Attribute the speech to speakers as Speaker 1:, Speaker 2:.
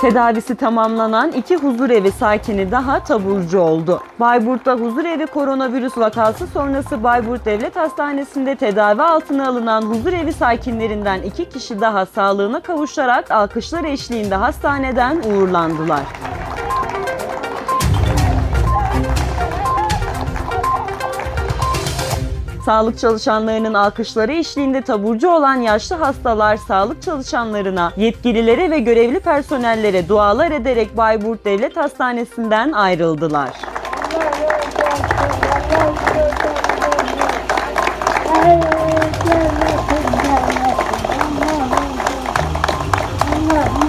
Speaker 1: Tedavisi tamamlanan iki huzurevi sakini daha taburcu oldu. Bayburt'ta huzurevi koronavirüs vakası sonrası Bayburt Devlet Hastanesi'nde tedavi altına alınan huzurevi sakinlerinden iki kişi daha sağlığına kavuşarak alkışlar eşliğinde hastaneden uğurlandılar. Sağlık çalışanlarının alkışları eşliğinde taburcu olan yaşlı hastalar sağlık çalışanlarına, yetkililere ve görevli personellere dualar ederek Bayburt Devlet Hastanesi'nden ayrıldılar.
Speaker 2: Allah